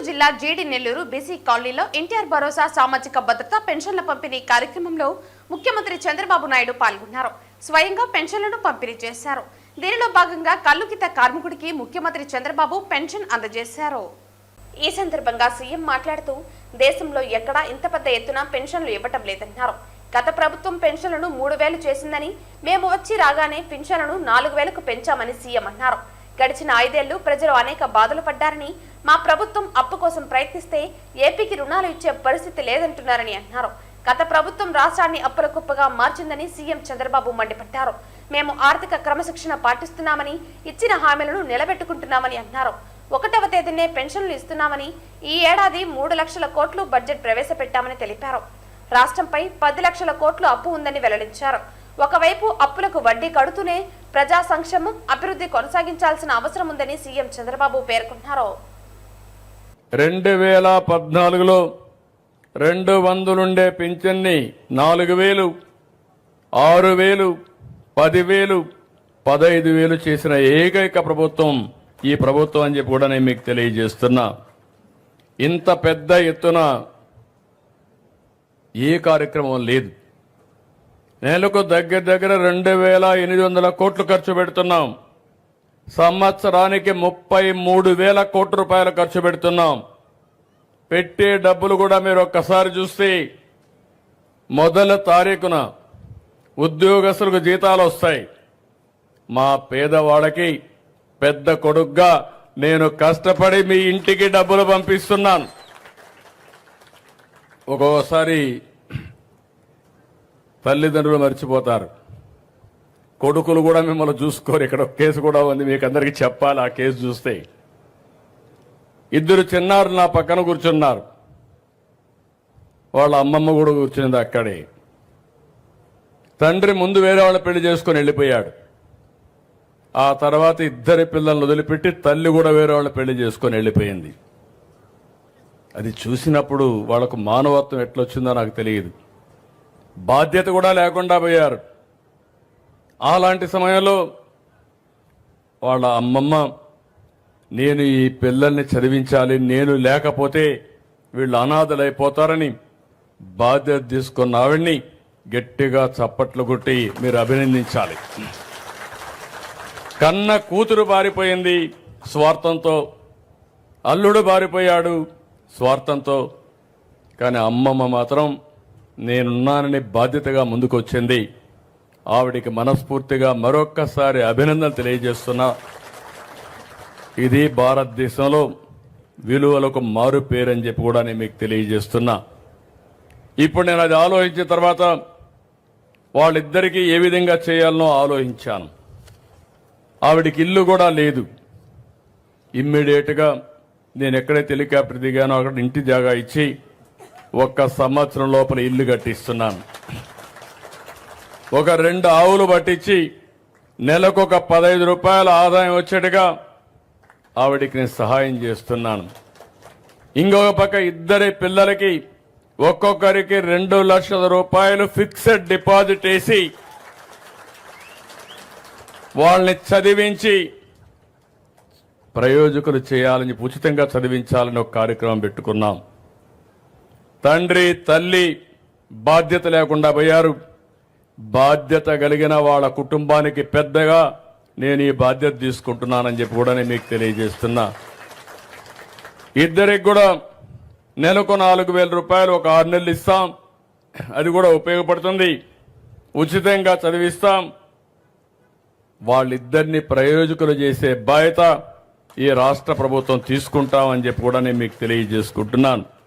నెల్లూరు జిల్లా జీడి నెల్లూరు బీసీ కాలనీలో ఎన్టీఆర్ భరోసా సామాజిక భద్రత పెన్షన్ల పంపిణీ కార్యక్రమంలో ముఖ్యమంత్రి చంద్రబాబు నాయుడు పాల్గొన్నారు. స్వయంగా పెన్షన్లను పంపిణీ చేశారు. దీనిలో భాగంగా కల్లుకిత కార్మికుడికి ముఖ్యమంత్రి చంద్రబాబు పెన్షన్ అందజేశారు. ఈ సందర్భంగా సీఎం మాట్లాడుతూ దేశంలో ఎక్కడా ఇంత పెద్ద ఎత్తున పెన్షన్లు ఇవ్వటం లేదన్నారు. గత ప్రభుత్వం పెన్షన్లను మూడు వేలు చేసిందని మేము వచ్చి రాగానే పెన్షన్లను నాలుగు వేలకు పెంచామని సీఎం అన్నారు. గడిచిన ఐదేళ్ళు ప్రజలు అనేక బాధలు పడ్డారని మా ప్రభుత్వం అప్పు కోసం ప్రయత్నిస్తే ఏపీకి రుణాలు ఇచ్చే పరిస్థితి లేదంటున్నారని అన్నారు. గత ప్రభుత్వం రాష్ట్రాన్ని అప్పుల కుప్పగా మార్చిందని సీఎం చంద్రబాబు మండిపడ్డారు. మేము ఆర్థిక క్రమశిక్షణ పాటిస్తున్నామని ఇచ్చిన హామీలను నిలబెట్టుకుంటున్నామని అన్నారు. ఒకటవ తేదీనే పెన్షన్లు ఇస్తున్నామని ఈ ఏడాది మూడు లక్షల కోట్లు బడ్జెట్ ప్రవేశపెట్టామని తెలిపారు. రాష్ట్రంపై పది లక్షల కోట్లు అప్పు ఉందని వెల్లడించారు. ఒకవైపు అప్పులకు వడ్డీ కడుతూనే ప్రజా సంక్షేమం అభివృద్ధి కొనసాగించాల్సిన అవసరం ఉందని సీఎం చంద్రబాబు పేర్కొన్నారు. రెండు వేల పద్నాలుగులో రెండు వందలుండే పింఛన్ని నాలుగు వేలు ఆరు వేలు పదివేలు పదహైదు వేలు చేసిన ఏకైక ప్రభుత్వం ఈ ప్రభుత్వం అని చెప్పి కూడా నేను మీకు తెలియజేస్తున్నా. ఇంత పెద్ద ఎత్తున ఏ కార్యక్రమం లేదు. నెలకు దగ్గర దగ్గర రెండు వేల ఎనిమిది వందల కోట్లు ఖర్చు పెడుతున్నాం. సంవత్సరానికి ముప్పై మూడు వేల కోట్ల రూపాయలు ఖర్చు పెడుతున్నాం. పెట్టే డబ్బులు కూడా మీరు ఒక్కసారి చూస్తే మొదల తారీఖున ఉద్యోగస్తులకు జీతాలు వస్తాయి. మా పేదవాడికి పెద్ద కొడుగ్గా నేను కష్టపడి మీ ఇంటికి డబ్బులు పంపిస్తున్నాను. ఒక్కోసారి తల్లిదండ్రులు మర్చిపోతారు. కొడుకులు కూడా మిమ్మల్ని చూసుకోరు. ఇక్కడ ఒక కేసు కూడా ఉంది. మీకు అందరికీ చెప్పాలి ఆ కేసు చూస్తే. ఇద్దరు చిన్నారు నా పక్కన కూర్చున్నారు. వాళ్ళ అమ్మమ్మ కూడా కూర్చున్నది అక్కడే. తండ్రి ముందు వేరే వాళ్ళ పెళ్ళి చేసుకొని వెళ్ళిపోయాడు. ఆ తర్వాత ఇద్దరి పిల్లల్ని వదిలిపెట్టి తల్లి కూడా వేరే వాళ్ళ పెళ్ళి చేసుకొని వెళ్ళిపోయింది. అది చూసినప్పుడు వాళ్ళకు మానవత్వం ఎట్లొచ్చిందో నాకు తెలియదు. బాధ్యత కూడా లేకుండా పోయారు. అలాంటి సమయంలో వాళ్ళ అమ్మమ్మ నేను ఈ పిల్లల్ని చదివించాలి నేను లేకపోతే వీళ్ళు అనాథలైపోతారని బాధ్యత తీసుకున్న ఆవిడ్ని గట్టిగా చప్పట్లు కొట్టి మీరు అభినందించాలి. కన్న కూతురు బారిపోయింది స్వార్థంతో అల్లుడు బారిపోయాడు స్వార్థంతో కానీ అమ్మమ్మ మాత్రం నేనున్నానని బాధ్యతగా ముందుకొచ్చింది. ఆవిడికి మనస్ఫూర్తిగా మరొక్కసారి అభినందన తెలియజేస్తున్నా. ఇది భారతదేశంలో విలువలకు మారు పేరని చెప్పి కూడా నేను మీకు తెలియజేస్తున్నా. ఇప్పుడు నేను అది ఆలోచించిన తర్వాత వాళ్ళిద్దరికీ ఏ విధంగా చేయాలనో ఆలోచించాను. ఆవిడికి ఇల్లు కూడా లేదు. ఇమ్మీడియట్గా నేను ఎక్కడైతే హెలికాప్టర్ దిగానో అక్కడ ఇంటి జాగా ఇచ్చి ఒక్క సంవత్సరం లోపల ఇల్లు కట్టిస్తున్నాను. ఒక రెండు ఆవులు పట్టించి నెలకు ఒక పదహైదు రూపాయల ఆదాయం వచ్చేట్టుగా ఆవిడికి నేను సహాయం చేస్తున్నాను. ఇంకొక పక్క ఇద్దరి పిల్లలకి ఒక్కొక్కరికి రెండు లక్షల రూపాయలు ఫిక్స్డ్ డిపాజిట్ వేసి వాళ్ళని చదివించి ప్రయోజకులు చేయాలని ఉచితంగా చదివించాలని ఒక కార్యక్రమం పెట్టుకున్నాం. తండ్రి తల్లి బాధ్యత లేకుండా పోయారు. బాధ్యత కలిగిన వాళ్ళ కుటుంబానికి పెద్దగా నేను ఈ బాధ్యత తీసుకుంటున్నానని చెప్పి కూడా నేను మీకు తెలియజేస్తున్నా. ఇద్దరికి కూడా నెలకు నాలుగు వేల రూపాయలు ఒక ఆరు నెలలు ఇస్తాం. అది కూడా ఉపయోగపడుతుంది. ఉచితంగా చదివిస్తాం. వాళ్ళిద్దరిని ప్రయోజకులు చేసే బాధ్యత ఈ రాష్ట్ర ప్రభుత్వం తీసుకుంటామని చెప్పి కూడా నేను మీకు తెలియజేసుకుంటున్నాను.